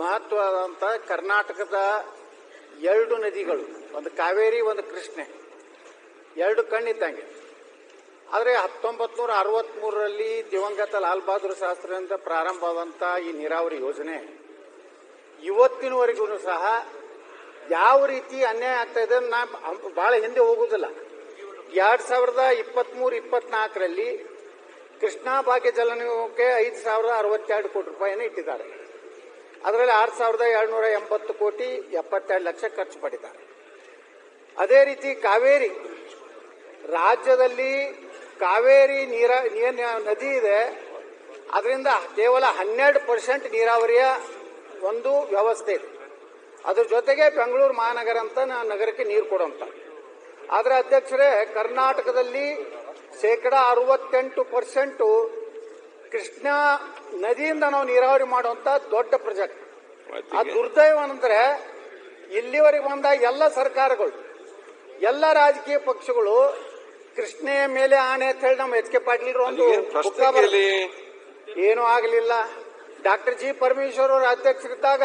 ಮಹತ್ವದಂತ ಕರ್ನಾಟಕದ ಎರಡು ನದಿಗಳು, ಒಂದು ಕಾವೇರಿ, ಒಂದು ಕೃಷ್ಣೆ. ಎರಡು ಕಣ್ಣಿದ್ದಂಗೆ. ಆದರೆ ಹತ್ತೊಂಬತ್ತು ನೂರ ದಿವಂಗತ ಲಾಲ್ ಬಹದ್ದೂರ್ ಶಾಸ್ತ್ರಿಯಿಂದ ಪ್ರಾರಂಭವಾದಂಥ ಈ ನೀರಾವರಿ ಯೋಜನೆ, ಇವತ್ತಿನವರೆಗೂ ಸಹ ಯಾವ ರೀತಿ ಅನ್ಯಾಯ ಆಗ್ತಾ ಇದೆ ನಾ ಬಹಳ ಹಿಂದೆ ಹೋಗುವುದಿಲ್ಲ ಎರಡು ಸಾವಿರದ ಇಪ್ಪತ್ಮೂರು, ಇಪ್ಪತ್ನಾಲ್ಕರಲ್ಲಿ ಕೃಷ್ಣಾ ಭಾಗ್ಯ ಜಲನಿಗಮಕ್ಕೆ ಐದು ಸಾವಿರದ ಅರವತ್ತೆರಡು ಕೋಟಿ ರೂಪಾಯಿಯನ್ನು ಇಟ್ಟಿದ್ದಾರೆ. ಅದರಲ್ಲಿ ಆರು ಸಾವಿರದ ಏಳ್ನೂರ ಎಂಬತ್ತು ಕೋಟಿ ಎಪ್ಪತ್ತೆರಡು ಲಕ್ಷ ಖರ್ಚು ಪಡಿತಾರೆ ಅದೇ ರೀತಿ ಕಾವೇರಿ, ರಾಜ್ಯದಲ್ಲಿ ಕಾವೇರಿ ನೀರ ನದಿ ಇದೆ. ಅದರಿಂದ ಕೇವಲ ಹನ್ನೆರಡು ಪರ್ಸೆಂಟ್ ನೀರಾವರಿಯ ಒಂದು ವ್ಯವಸ್ಥೆ ಇದೆ. ಅದ್ರ ಜೊತೆಗೆ ಬೆಂಗಳೂರು ಮಹಾನಗರ ಅಂತ ನಗರಕ್ಕೆ ನೀರು ಕೊಡುವಂತ. ಆದ್ರೆ ಅಧ್ಯಕ್ಷರೇ, ಕರ್ನಾಟಕದಲ್ಲಿ ಶೇಕಡ ಅರವತ್ತೆಂಟು ಪರ್ಸೆಂಟು ಕೃಷ್ಣಾ ನದಿಯಿಂದ ನಾವು ನೀರಾವರಿ ಮಾಡುವಂತ ದೊಡ್ಡ ಪ್ರಾಜೆಕ್ಟ್ ಆ ದುರ್ದೈವ ಅಂದ್ರೆ ಇಲ್ಲಿವರೆಗೆ ಬಂದ ಎಲ್ಲ ಸರ್ಕಾರಗಳು ಎಲ್ಲ ರಾಜಕೀಯ ಪಕ್ಷಗಳು ಕೃಷ್ಣೆಯ ಮೇಲೆ ಆನೆ ಅಂತ ಹೇಳಿ ನಮ್ಮ ಎಚ್ ಕೆ ಪಾಟೀಲ್ ಒಂದು ಏನು ಆಗಲಿಲ್ಲ. ಡಾಕ್ಟರ್ ಜಿ ಪರಮೇಶ್ವರ್ ಅವರು ಅಧ್ಯಕ್ಷರಿದ್ದಾಗ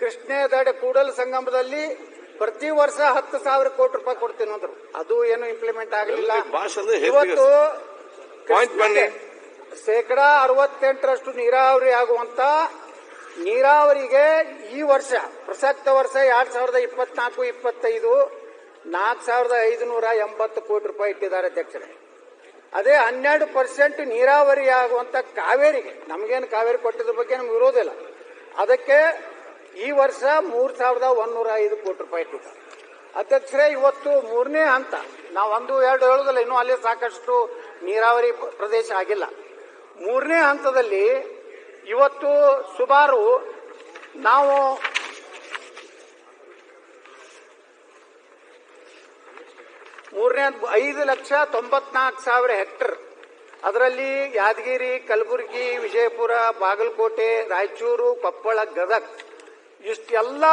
ಕೃಷ್ಣೆ ದಡೆ ಕೂಡಲ ಸಂಗಮದಲ್ಲಿ ಪ್ರತಿ ವರ್ಷ ಹತ್ತು ಸಾವಿರ ಕೋಟಿ ರೂಪಾಯಿ ಕೊಡ್ತೀನಿ ಅಂದ್ರು. ಅದು ಏನು ಇಂಪ್ಲಿಮೆಂಟ್ ಆಗಲಿಲ್ಲ. ಇವತ್ತು. ಶೇಕಡ ಅರವತ್ತೆಂಟರಷ್ಟು ನೀರಾವರಿ ಆಗುವಂತ ನೀರಾವರಿಗೆ ಈ ವರ್ಷ, ಪ್ರಸಕ್ತ ವರ್ಷ ಎರಡ್ ಸಾವಿರದ ಇಪ್ಪತ್ನಾಲ್ಕು, ಇಪ್ಪತ್ತೈದು, ನಾಲ್ಕು ಸಾವಿರದ ಐದುನೂರ ಎಂಬತ್ತು ಕೋಟಿ ರೂಪಾಯಿ ಇಟ್ಟಿದ್ದಾರೆ ಅಧ್ಯಕ್ಷರೇ. ಅದೇ ಹನ್ನೆರಡು ಪರ್ಸೆಂಟ್ ನೀರಾವರಿ ಆಗುವಂತ ಕಾವೇರಿಗೆ, ನಮಗೇನು ಕಾವೇರಿ ಕೊಟ್ಟಿದ್ದ ಬಗ್ಗೆ ನಮ್ಗೆ ಇರೋದಿಲ್ಲ ಅದಕ್ಕೆ ಈ ವರ್ಷ ಮೂರ್ ಸಾವಿರದ ಒಂದೂರ ಐದು ಕೋಟಿ ರೂಪಾಯಿ ಇಟ್ಟಿದ್ದಾರೆ. ಅಧ್ಯಕ್ಷರೇ, ಇವತ್ತು ಮೂರನೇ ಹಂತ, ನಾವು ಒಂದು, ಎರಡು ಹೇಳೋದಿಲ್ಲ, ಇನ್ನೂ ಅಲ್ಲಿ ಸಾಕಷ್ಟು ನೀರಾವರಿ ಪ್ರದೇಶ ಆಗಿಲ್ಲ. ಮೂರನೇ ಹಂತದಲ್ಲಿ ಇವತ್ತು ಸುಮಾರು ನಾವು ಮೂರನೇ ಐದು ಲಕ್ಷ ತೊಂಬತ್ನಾಲ್ಕು ಸಾವಿರ ಹೆಕ್ಟರ್. ಅದರಲ್ಲಿ ಯಾದಗಿರಿ, ಕಲಬುರಗಿ, ವಿಜಯಪುರ, ಬಾಗಲಕೋಟೆ, ರಾಯಚೂರು, ಕೊಪ್ಪಳ, ಗದಗ್ ಇಷ್ಟೆಲ್ಲ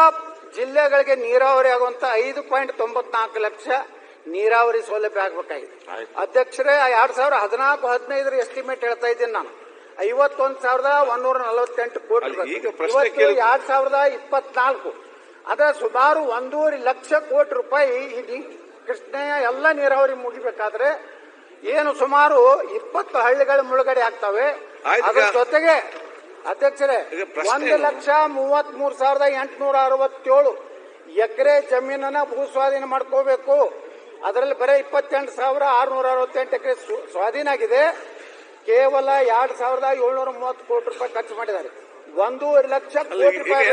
ಜಿಲ್ಲೆಗಳಿಗೆ ನೀರಾವರಿ ಆಗುವಂತ ಐದು ಪಾಯಿಂಟ್ ತೊಂಬತ್ನಾಲ್ಕು ಲಕ್ಷ ನೀರಾವರಿ ಸೌಲಭ್ಯ ಆಗಬೇಕಾಗಿದೆ. ಅಧ್ಯಕ್ಷರೇ ಎರಡ್ ಸಾವಿರ ಹದಿನಾಲ್ಕು ಹದಿನೈದರ ಎಸ್ಟಿಮೇಟ್ ಹೇಳ್ತಾ ಇದ್ದೀನಿ ನಾನು. ಐವತ್ತೊಂದು ಸಾವಿರದ ಒಂದೂರ ನಲವತ್ತೆಂಟು ಕೋಟಿ ಇವತ್ತು ಎರಡ್ ಸಾವಿರದ ಇಪ್ಪತ್ನಾಲ್ಕು. ಅದ ಸುಮಾರು ಒಂದೂವರೆ ಲಕ್ಷ ಕೋಟಿ ರೂಪಾಯಿ ಇಲ್ಲಿ ಕೃಷ್ಣೆಯ ಎಲ್ಲ ನೀರಾವರಿ ಮುಗಿಬೇಕಾದ್ರೆ ಏನು ಸುಮಾರು ಇಪ್ಪತ್ತು ಹಳ್ಳಿಗಳ ಮುಳುಗಡೆ ಆಗ್ತವೆ. ಅದರ ಜೊತೆಗೆ ಅಧ್ಯಕ್ಷರೇ ಒಂದು ಲಕ್ಷ ಮೂವತ್ತ್ ಮೂರು ಸಾವಿರದ ಎಂಟುನೂರ ಅರವತ್ತೇಳು ಎಕರೆ ಜಮೀನನ್ನ ಭೂಸ್ವಾಧೀನ ಮಾಡ್ಕೋಬೇಕು. ಅದರಲ್ಲಿ ಬರೀ ಇಪ್ಪತ್ತೆಂಟು ಸಾವಿರ ಆರುನೂರ ಅರವತ್ತೆಂಟು ಎಕರೆ ಸ್ವಾಧೀನ ಆಗಿದೆ. ಕೇವಲ ಎರಡ್ ಸಾವಿರದ ಏಳ್ನೂರ ಮೂವತ್ತು ಕೋಟಿ ರೂಪಾಯಿ ಖರ್ಚು ಮಾಡಿದ್ದಾರೆ. ಒಂದೂವರೆ ಲಕ್ಷ ಕೋಟಿ ರೂಪಾಯಿ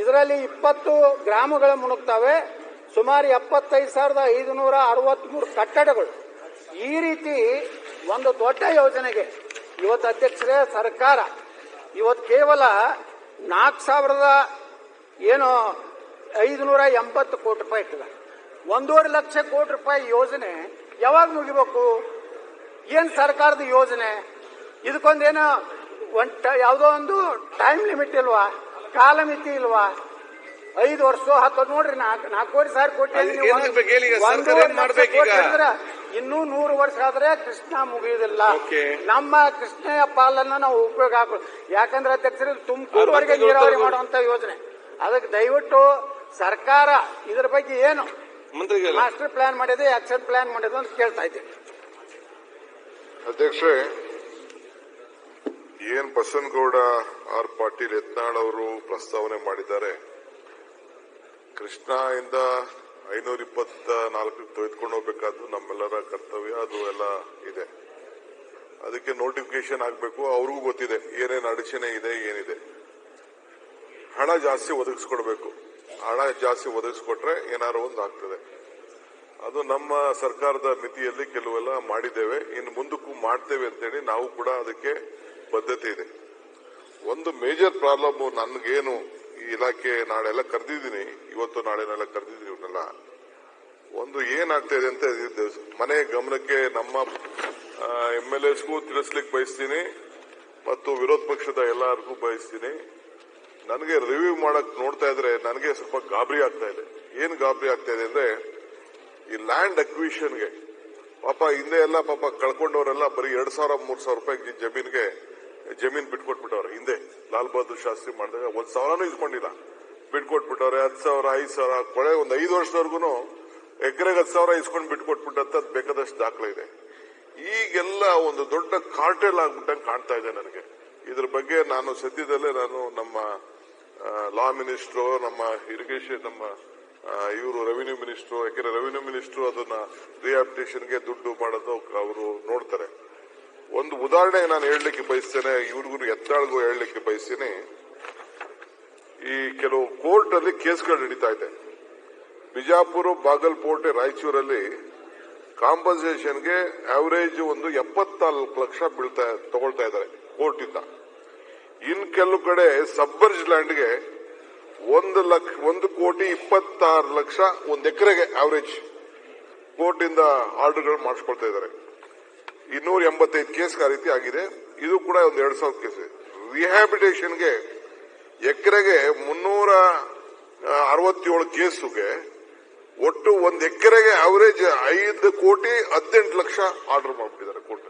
ಇದರಲ್ಲಿ ಇಪ್ಪತ್ತು ಗ್ರಾಮಗಳು ಮುಣುಗ್ತವೆ. ಸುಮಾರು ಎಪ್ಪತ್ತೈದು ಸಾವಿರದ ಐದುನೂರ ಅರವತ್ಮೂರು ಕಟ್ಟಡಗಳು. ಈ ರೀತಿ ಒಂದು ದೊಡ್ಡ ಯೋಜನೆಗೆ ಇವತ್ತು ಅಧ್ಯಕ್ಷರೇ ಸರ್ಕಾರ. ಇವತ್ತು ಕೇವಲ ನಾಲ್ಕು ಸಾವಿರದ ಏನು ಐದುನೂರ ಎಂಬತ್ತು ಕೋಟಿ ರೂಪಾಯಿ ಇಟ್ಟಿದೆ ಒಂದೂವರೆ ಲಕ್ಷ ಕೋಟಿ ರೂಪಾಯಿ ಯೋಜನೆ ಯಾವಾಗ ಮುಗಿಬೇಕು? ಏನ್ ಸರ್ಕಾರದ ಯೋಜನೆ? ಇದಕ್ಕೊಂದೇನು ಒಂದು ಯಾವುದೋ ಒಂದು ಟೈಮ್ ಲಿಮಿಟ್ ಇಲ್ವಾ? ಕಾಲಮಿತಿ ಇಲ್ವಾ? ಐದು ವರ್ಷ ಹತ್ತು ನೋಡ್ರಿ ನಾಲ್ಕು ನಾಲ್ಕೂವರೆ ಸಾವಿರ ಕೋಟಿ? ಅಂದ್ರೆ ಇನ್ನೂ ನೂರು ವರ್ಷ ಆದ್ರೆ ಕೃಷ್ಣ ಮುಗಿಯುವುದಿಲ್ಲ ನಮ್ಮ ಕೃಷ್ಣೆಯ ಪಾಲನ್ನ ನಾವು ಉಪಯೋಗ ಹಾಕೋ ಯಾಕಂದ್ರೆ ಅಧ್ಯಕ್ಷರು ತುಮಕೂರುವರೆಗೆ ನೀರಾವರಿ. ಮಾಡುವಂತ ಯೋಜನೆ. ಅದಕ್ಕೆ ದಯವಿಟ್ಟು ಸರ್ಕಾರ ಇದ್ರ ಬಗ್ಗೆ ಏನು ಮಂತ್ರಿಗಳ? ಮಾಸ್ಟರ್ ಪ್ಲಾನ್ ಮಾಡಿದೆ ಆಕ್ಷನ್ ಪ್ಲಾನ್ ಮಾಡಿದೆ ಅಂತ ಕೇಳ್ತಾ ಇದ್ದೀನಿ ಅಧ್ಯಕ್ಷ ಏನ್ ಬಸನಗೌಡ ಆರ್ ಪಾಟೀಲ್ ಯತ್ನಾಳ್ ಅವರು ಪ್ರಸ್ತಾವನೆ ಮಾಡಿದ್ದಾರೆ? ಕೃಷ್ಣಾ ಇಂದ ಐನೂರ ಇಪ್ಪತ್ತ ನಾಲ್ಕಕ್ಕೆ ತೆಗೆದುಕೊಂಡು ಹೋಗ್ಬೇಕಾದ್ದು ನಮ್ಮೆಲ್ಲರ ಕರ್ತವ್ಯ ಅದು ಎಲ್ಲ ಇದೆ. ಅದಕ್ಕೆ ನೋಟಿಫಿಕೇಶನ್ ಆಗಬೇಕು ಅವ್ರಿಗೂ ಗೊತ್ತಿದೆ ಏನೇನು ಅಡಚಣೆ ಇದೆ ಏನಿದೆ. ಹಣ ಜಾಸ್ತಿ ಒದಗಿಸ್ಕೊಡ್ಬೇಕು. ಹಣ ಜಾಸ್ತಿ ಒದಗಿಸ್ಕೊಟ್ರೆ ಏನಾರು ಒಂದು ಆಗ್ತದೆ. ಅದು ನಮ್ಮ ಸರ್ಕಾರದ ಮಿತಿಯಲ್ಲಿ ಕೆಲವೆಲ್ಲ ಮಾಡಿದ್ದೇವೆ. ಇನ್ನು ಮುಂದಕ್ಕೂ ಮಾಡ್ತೇವೆ ಅಂತೇಳಿ ನಾವು ಕೂಡ ಅದಕ್ಕೆ ಬದ್ಧತೆ ಇದೆ. ಒಂದು ಮೇಜರ್ ಪ್ರಾಬ್ಲಮ್ ನನ್ಗೇನು ಈ ಇಲಾಖೆ ನಾಳೆಲ್ಲ ಕರೆದಿದ್ದೀನಿ. ಇವತ್ತು ನಾಳೆನೆಲ್ಲ ಕರೆದಿದ್ದೀನಿ ಇವನ್ನೆಲ್ಲ. ಒಂದು ಏನಾಗ್ತಾ ಇದೆ ಅಂತ ಮನೆ ಗಮನಕ್ಕೆ ನಮ್ಮ ಎಂ ಎಲ್ ಎಸ್ಗೂ ತಿಳಿಸ್ಲಿಕ್ಕೆ ಬಯಸ್ತೀನಿ. ಮತ್ತು ವಿರೋಧ ಪಕ್ಷದ ಎಲ್ಲರಿಗೂ ಬಯಸ್ತೀನಿ. ನನಗೆ ರಿವ್ಯೂ ಮಾಡಕ್ ನೋಡ್ತಾ ಇದ್ರೆ ನನಗೆ ಸ್ವಲ್ಪ ಗಾಬರಿ ಆಗ್ತಾ ಇದೆ. ಏನ್ ಗಾಬರಿ ಆಗ್ತಾ ಇದೆ ಅಂದ್ರೆ, ಈ ಲ್ಯಾಂಡ್ ಅಕ್ವಿಷನ್ಗೆ ಪಾಪ ಹಿಂದೆ ಎಲ್ಲ ಪಾಪ ಕಳ್ಕೊಂಡವರೆಲ್ಲ ಬರೀ ಎರಡ್ ಸಾವಿರ, ಮೂರ್ ಸಾವಿರ ರೂಪಾಯಿ ಜಮೀನ್ಗೆ, ಜಮೀನ್ ಬಿಟ್ಕೊಟ್ಬಿಟ್ಟವ್ರೆ, ಹಿಂದೆ. ಲಾಲ್ ಬಹದ್ದೂರ್ ಶಾಸ್ತ್ರಿ ಮಾಡಿದಾಗ ಒಂದ್ ಸಾವಿರನೂ ಇಸ್ಕೊಂಡಿಲ್ಲ ಬಿಟ್ಕೊಟ್ಬಿಟ್ಟವ್ರೆ, ಹತ್ತು ಸಾವಿರ, ಐದು ಸಾವಿರ, ಕೊಳೆ ಒಂದ್ ಐದು ವರ್ಷದವರೆಗೂ ಎಕರೆಗೆ ಹತ್ತು ಸಾವಿರ ಇಸ್ಕೊಂಡು ಬಿಟ್ಕೊಟ್ಬಿಟ್ಟಂತ ಬೇಕಾದಷ್ಟು ದಾಖಲೆ ಇದೆ. ಈಗೆಲ್ಲ ಒಂದು ದೊಡ್ಡ ಕಾರ್ಟೆಲ್ ಆಗ್ಬಿಟ್ಟಂಗೆ ಕಾಣ್ತಾ ಇದೆ ನನಗೆ. ಇದ್ರ ಬಗ್ಗೆ ನಾನು ಸದ್ಯದಲ್ಲೇ ನಾನು ನಮ್ಮ ಲಾ ಮಿನಿಸ್ಟ್ರು ನಮ್ಮ ಇರಿಗೇಷನ್ ನಮ್ಮ ಇವರು ರೆವಿನ್ಯೂ ಮಿನಿಸ್ಟ್ರು ಯಾಕೆಂದ್ರೆ ರೆವಿನ್ಯೂ ಮಿನಿಸ್ಟ್ರು ಅದನ್ನ ರಿಹಾಬಿಟೇಷನ್ಗೆ ದುಡ್ಡು ಮಾಡೋದು ಅವರು ನೋಡ್ತಾರೆ. ಒಂದು ಉದಾಹರಣೆ ನಾನು ಹೇಳಲಿಕ್ಕೆ ಬಯಸ್ತೇನೆ, ಇವ್ರಿಗೂ ಎತ್ತಾಳ್ಗೂ ಹೇಳಲಿಕ್ಕೆ ಬಯಸ್ತೀನಿ. ಈ ಕೆಲವು ಕೋರ್ಟ್ ಅಲ್ಲಿ ಕೇಸ್ಗಳು ನಡೀತಾ ಇದೆ. ಬಿಜಾಪುರ, ಬಾಗಲಕೋಟೆ, ರಾಯಚೂರಲ್ಲಿ ಕಾಂಪನ್ಸೇಷನ್ಗೆ ಆವರೇಜ್ ಒಂದು ಎಪ್ಪತ್ನಾಲ್ಕು ಲಕ್ಷ ಬೀಳ್ತಾ, ತಗೊಳ್ತಾ ಇದ್ದಾರೆ ಕೋರ್ಟ್ ಇಂದ. ಇನ್ ಕೆಲವು ಕಡೆ ಸಬ್ಬರ್ಜ್ ಲ್ಯಾಂಡ್ಗೆ ಒಂದು ಲಕ್ಷ ಒಂದು ಕೋಟಿ ಇಪ್ಪತ್ತಾರು ಲಕ್ಷ ಒಂದು ಎಕರೆಗೆ ಆವರೇಜ್ ಕೋರ್ಟಿಂದ ಆರ್ಡರ್ಗಳು ಮಾಡಿಸ್ಕೊಳ್ತಾ ಇದ್ದಾರೆ. ಇನ್ನೂರ ಎಂಬತ್ತೈದು ಕೇಸ್ ಆ ರೀತಿ ಆಗಿದೆ. ಇದು ಕೂಡ ಒಂದು ಎರಡ್ ಸಾವಿರ ಕೇಸ್. ರಿಹ್ಯಾಬಿಟೇಷನ್ಗೆ ಎಕರೆಗೆ ಮುನ್ನೂರ ಅರವತ್ತೇಳು ಕೇಸುಗೆ ಒಟ್ಟು ಒಂದು ಎಕರೆಗೆ ಅವರೇಜ್ ಐದು ಕೋಟಿ ಹದಿನೆಂಟು ಲಕ್ಷ ಆರ್ಡರ್ ಮಾಡಿಬಿಟ್ಟಿದ್ದಾರೆ ಕೋರ್ಟ್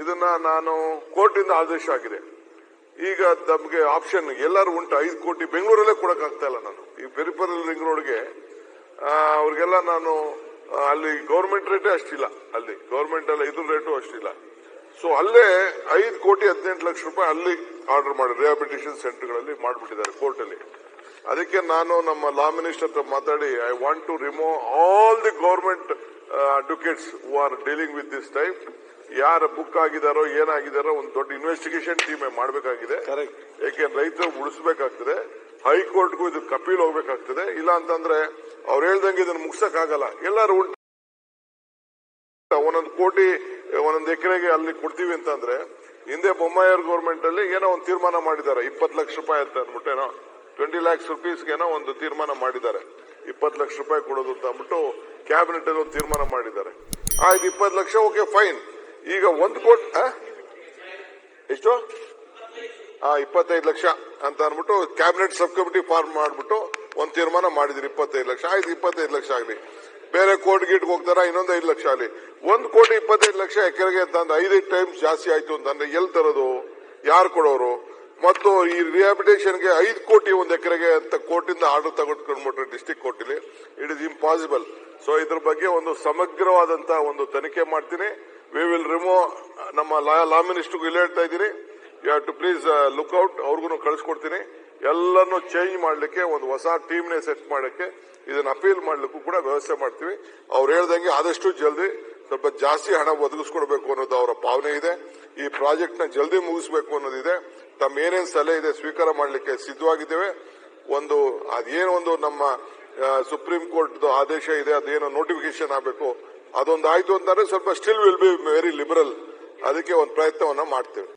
ಇದನ್ನ ನಾನು ಕೋರ್ಟ್ ಇಂದ ಆದೇಶ ಆಗಿದೆ. ಈಗ ನಮಗೆ ಆಪ್ಷನ್ ಎಲ್ಲರೂ ಉಂಟು. ಐದು ಕೋಟಿ ಬೆಂಗಳೂರಲ್ಲೇ ಕೊಡಕ್ ಆಗ್ತಾ ಇಲ್ಲ ನಾನು. ಈ ಪೆರಿಪರಲ್ ರಿಂಗ್ ರೋಡ್ಗೆ ಅವ್ರಿಗೆಲ್ಲ ನಾನು ಅಲ್ಲಿ ಗೌರ್ಮೆಂಟ್ ರೇಟೇ ಅಷ್ಟಿಲ್ಲ. ಅಲ್ಲಿ ಗೌರ್ಮೆಂಟ್ ಅಲ್ಲಿ ಇದ್ರ ರೇಟು ಅಷ್ಟಿಲ್ಲ. ಸೊ ಅಲ್ಲೇ ಐದು ಕೋಟಿ ಹದಿನೆಂಟು ಲಕ್ಷ ರೂಪಾಯಿ ಅಲ್ಲಿ ಆರ್ಡರ್ ಮಾಡಿ ರಿಹಾಬಿಲಿಟೇಷನ್ ಸೆಂಟರ್ಗಳಲ್ಲಿ ಮಾಡಿಬಿಟ್ಟಿದ್ದಾರೆ ಕೋರ್ಟ್ ಅಲ್ಲಿ. ಅದಕ್ಕೆ ನಾನು ನಮ್ಮ ಲಾ ಮಿನಿಸ್ಟರ್ ಹತ್ರ ಮಾತಾಡಿ I want to remove all the government advocates who are dealing with this type ಯಾರು ಬುಕ್ ಆಗಿದಾರೋ ಏನಾಗಿದಾರೋ ಒಂದು ದೊಡ್ಡ ಇನ್ವೆಸ್ಟಿಗೇಷನ್ ಟೀಮ್ ಮಾಡಬೇಕಾಗಿದೆ. ಯಾಕೆ ರೈತರು ಉಳಿಸಬೇಕಾಗ್ತದೆ. ಹೈಕೋರ್ಟ್ಗೂ ಇದು ಕಪೀಲ್ ಹೋಗ್ಬೇಕಾಗ್ತದೆ. ಇಲ್ಲ ಅಂತಂದ್ರೆ ಅವ್ರು ಹೇಳ್ದಂಗೆ ಇದನ್ನ ಮುಗಿಸಕ್ ಆಗಲ್ಲ ಎಲ್ಲರೂ ಉಂಟು ಒಂದೊಂದು ಕೋಟಿ ಒಂದೊಂದು ಎಕರೆಗೆ ಅಲ್ಲಿ ಕೊಡ್ತೀವಿ ಅಂತಂದ್ರೆ ಹಿಂದೆ ಬೊಮ್ಮಾಯರ್ ಗೌರ್ಮೆಂಟ್ ಅಲ್ಲಿ ಏನೋ ಒಂದು ತೀರ್ಮಾನ ಮಾಡಿದ್ದಾರೆ. ಇಪ್ಪತ್ತು ಲಕ್ಷ ರೂಪಾಯಿ ಅಂತ ಅಂದ್ಬಿಟ್ಟು ಏನೋ ಟ್ವೆಂಟಿ ಲ್ಯಾಕ್ಸ್ ರುಪೀಸ್ ಏನೋ ಒಂದು ತೀರ್ಮಾನ ಮಾಡಿದ್ದಾರೆ. ಇಪ್ಪತ್ತು ಲಕ್ಷ ರೂಪಾಯಿ ಕೊಡೋದು ಅಂತ ಅಂದ್ಬಿಟ್ಟು ಕ್ಯಾಬಿನೆಟ್ ಅಲ್ಲಿ ಒಂದು ತೀರ್ಮಾನ ಮಾಡಿದ್ದಾರೆ. ಆಯ್ತು ಇಪ್ಪತ್ತು ಲಕ್ಷ ಓಕೆ ಫೈನ್ ಈಗ ಒಂದು ಕೋಟಿ? ಎಷ್ಟು? ಆ, ಇಪ್ಪತ್ತೈದು ಲಕ್ಷ ಅಂತ ಅಂದ್ಬಿಟ್ಟು ಕ್ಯಾಬಿನೆಟ್ ಸಬ್ ಕಮಿಟಿ ಫಾರ್ಮ್ ಮಾಡ್ಬಿಟ್ಟು ಒಂದು ತೀರ್ಮಾನ ಮಾಡಿದ್ರಿ ಇಪ್ಪತ್ತೈದು ಲಕ್ಷ. ಆಯ್ತು, ಇಪ್ಪತ್ತೈದು ಲಕ್ಷ ಆಗಲಿ. ಬೇರೆ ಕೋರ್ಟ್ ಗೀಟ್ ಹೋಗ್ತಾರ? ಇನ್ನೊಂದು ಐದು ಲಕ್ಷ ಆಗಲಿ. ಒಂದು ಕೋಟಿ ಇಪ್ಪತ್ತೈದು ಲಕ್ಷ ಎಕರೆಗೆ ಅಂತಂದ್ರೆ ಐದೈದು ಟೈಮ್ಸ್ ಜಾಸ್ತಿ ಆಯ್ತು ಅಂತಂದ್ರೆ ಎಲ್ಲಿ ತರೋದು? ಯಾರು ಕೊಡೋರು? ಮತ್ತು ಈ ರಿಹಾಬಿಟೇಷನ್ಗೆ ಐದು ಕೋಟಿ ಒಂದು ಎಕರೆಗೆ ಅಂತ ಕೋರ್ಟಿಂದ ಆರ್ಡರ್ ತಗೊಂಡ್ಕೊಂಡ್ಬಿಟ್ರೆ ಡಿಸ್ಟಿಕ್ ಕೋರ್ಟಲ್ಲಿ ಇಟ್ ಇಸ್ ಇಂಪಾಸಿಬಲ್ ಸೊ ಇದ್ರ ಬಗ್ಗೆ ಒಂದು ಸಮಗ್ರವಾದಂತಹ ಒಂದು ತನಿಖೆ ಮಾಡ್ತೀನಿ. ವಿ ವಿಲ್ ರಿಮೂವ್ ನಮ್ಮ ಲಾ ಮಿನಿಸ್ಟರ್ಗೂ ಇಲ್ಲಿ ಹೇಳ್ತಾ ಇದ್ದೀನಿ. You have to please look out ಅವ್ರಿಗೂ ಕಳಿಸ್ಕೊಡ್ತೀನಿ. ಎಲ್ಲನೂ ಚೇಂಜ್ ಮಾಡಲಿಕ್ಕೆ, ಒಂದು ಹೊಸ ಟೀಮ್ನೇ ಸೆಟ್ ಮಾಡಕ್ಕೆ, ಇದನ್ನ ಅಪೀಲ್ ಮಾಡಲಿಕ್ಕೂ ಕೂಡ ವ್ಯವಸ್ಥೆ ಮಾಡ್ತೀವಿ. ಅವ್ರು ಹೇಳ್ದಂಗೆ ಆದಷ್ಟು ಜಲ್ದಿ ಸ್ವಲ್ಪ ಜಾಸ್ತಿ ಹಣ ಒದಗಿಸ್ಕೊಡ್ಬೇಕು ಅನ್ನೋದು ಅವರ ಭಾವನೆ ಇದೆ. ಈ ಪ್ರಾಜೆಕ್ಟ್ನ ಜಲ್ದಿ ಮುಗಿಸ್ಬೇಕು ಅನ್ನೋದಿದೆ. ತಮ್ಮ ಏನೇನ್ ಸಲಹೆ ಇದೆ ಸ್ವೀಕಾರ ಮಾಡಲಿಕ್ಕೆ ಸಿದ್ಧವಾಗಿದ್ದೇವೆ. ಒಂದು, ಅದೇನೋ ಒಂದು ನಮ್ಮ ಸುಪ್ರೀಂ ಕೋರ್ಟ್ ಆದೇಶ ಇದೆ, ಅದೇನೋ ನೋಟಿಫಿಕೇಶನ್ ಆಗಬೇಕು. ಅದೊಂದು ಆಯ್ತು ಅಂತಂದ್ರೆ ಸ್ವಲ್ಪ still will be very liberal ಅದಕ್ಕೆ ಒಂದು ಪ್ರಯತ್ನವನ್ನ ಮಾಡ್ತೇವೆ.